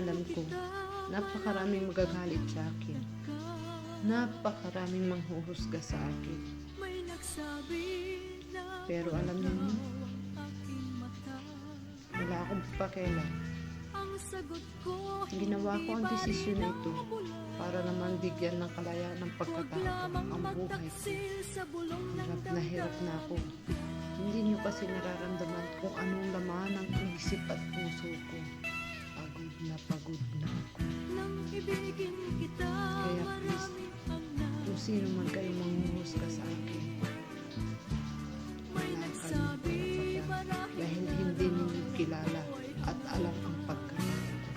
alam ko, napakaraming magagalit sa akin. Napakaraming manghuhusga sa akin. Pero alam niyo, ang wala akong pakialam. Ang Ginawa ko ang desisyon na ito ang para naman bigyan ng kalayaan ng pagkatao ang buhay ko. Hirap na hirap na ako. Hindi niyo kasi nararamdaman kung anong laman ng isip at puso ko. Na pagod na ako. Nang ibigin kita, Kaya please, Kung sino man kayo manghuhusga sa akin, nagsabi, dahil hindi ninyo kilala at alam ang pagkakataon ko.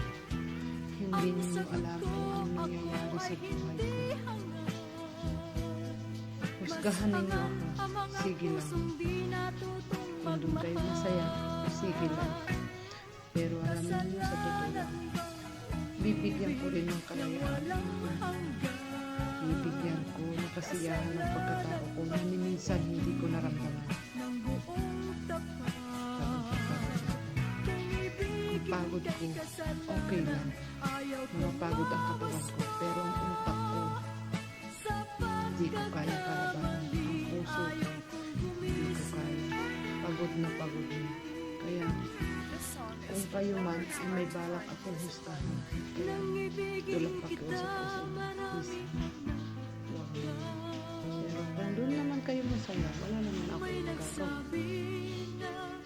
Hindi ninyo alam kung ano ako nangyayari sa ay buhay ko. Husgahan ninyo ako. Sige lang. Kung doon kayo masaya, sige lang. Pero alam niyo sa totoo bibigyan ko rin ng kalayaan. Walang hanggan Bibigyan ko ng kasiyahan ng pagkatao ko na minsan hindi ko naramdaman. Pagod ko, okay lang. Mapagod ang katawan ko, pero ang utak ko, hindi ko kaya kalabanan. Ang puso ko, hindi ko kaya. Pagod na pagod na. Kaya, kung kayo man ay may balak akong hustahan, kaya tulak pakiusap ko sa inyo. Please, huwag na. Pero kung doon naman kayo masaya, wala naman ako magagawa.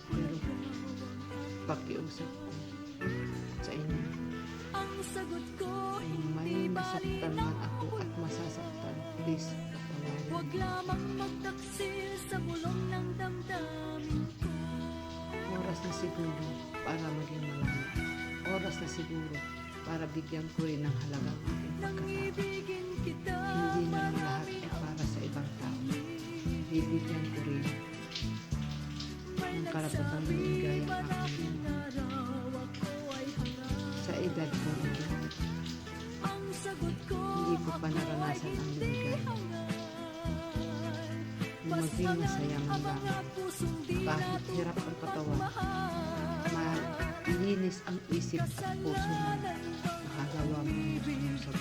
Pero pakiusap ko sa inyo, kung may masaktan man ako at masasaktan, please, Huwag lamang magtaksil sa bulong ng damdamin ko Oras na siguro para maging malaya. Oras na siguro para bigyan ko rin ng halaga ang aking pagkatao. Hindi naman lahat ay para sa ibang tao. Bibigyan ko rin ng karapatang ibigay ang aking sa edad ko ito. Hindi ko pa naranasan maging masaya man lang. Kahit hirap ang katawan, malinis ang isip at puso mo. Nakagawa mo ang gusto mo sa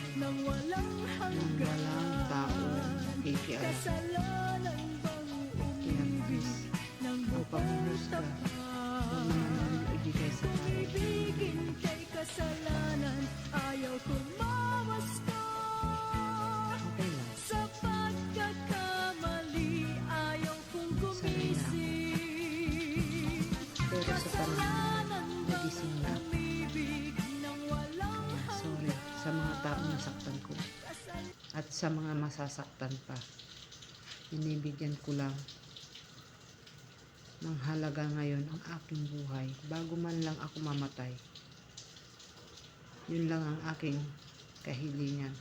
at sa mga masasaktan pa. Binibigyan ko lang ng halaga ngayon ang aking buhay bago man lang ako mamatay. Yun lang ang aking kahilingan.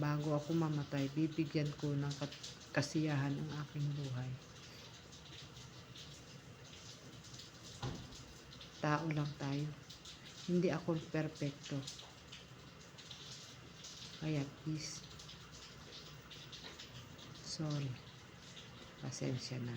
Bago ako mamatay, bibigyan ko ng kasiyahan ang aking buhay. Tao lang tayo. Hindi ako perfecto. Kaya please, sorry. Pasensya na.